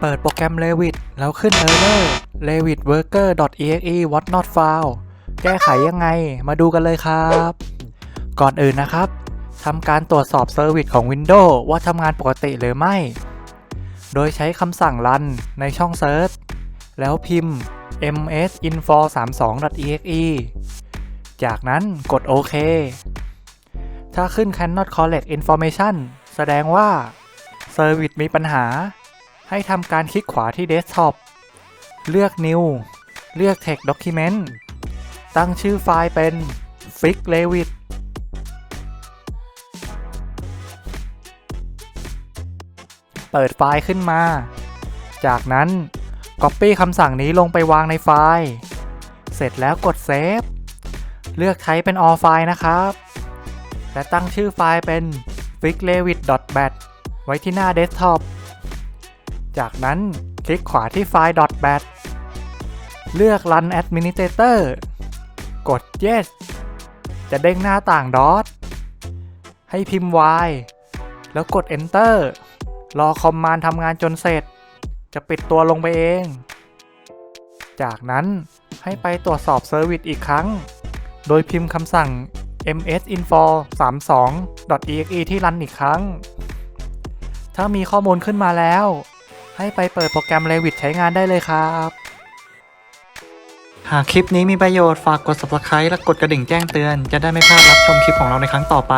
เปิดโปรแกรม Revit แล้วขึ้น Error Revit Worker exe what not found แก้ไขยังไง มาดูกันเลยครับ ก่อนอื่นนะครับทำการตรวจสอบเซอร์วิสของ Windows ว่าทำงานปกติหรือไม่ โดยใช้คำสั่ง run ในช่อง Search แล้วพิมพ์ msinfo32.exe จากนั้นกดโอเค ถ้าขึ้น cannot collect information แสดงว่า Service มีปัญหา ให้ทำการคลิกขวาที่ Desktop เลือก New เลือก Text Document ตั้งชื่อไฟล์เป็น Fix Revit เปิดไฟล์ขึ้นมา จากนั้น Copy คำสั่งนี้ลงไปวางในไฟล์ เสร็จแล้วกด Save เลือกใช้เป็น all file นะครับ และตั้งชื่อไฟล์เป็น fixrevit.bat ไว้ที่หน้า Desktop จากนั้นคลิกขวาที่ไฟล์ .bat เลือก Run Administrator กด Yes จะเด้งหน้าต่าง DOT ให้พิมพ์ Y แล้วกด Enter รอคอมมานด์ทำงานจนเสร็จ จะปิดตัวลงไปเอง จากนั้นให้ไปตรวจสอบเซอร์วิสอีกครั้ง โดยพิมพ์คำสั่ง msinfo 32 exe ที่รันอีกครั้ง ถ้ามีข้อมูลขึ้นมาแล้ว ให้ไปเปิดโปรแกรม Revit ใช้งานได้เลยครับ หากคลิปนี้มีประโยชน์ฝากกด subscribe และกดกระดิ่งแจ้งเตือน จะได้ไม่พลาดรับชมคลิปของเราในครั้งต่อไป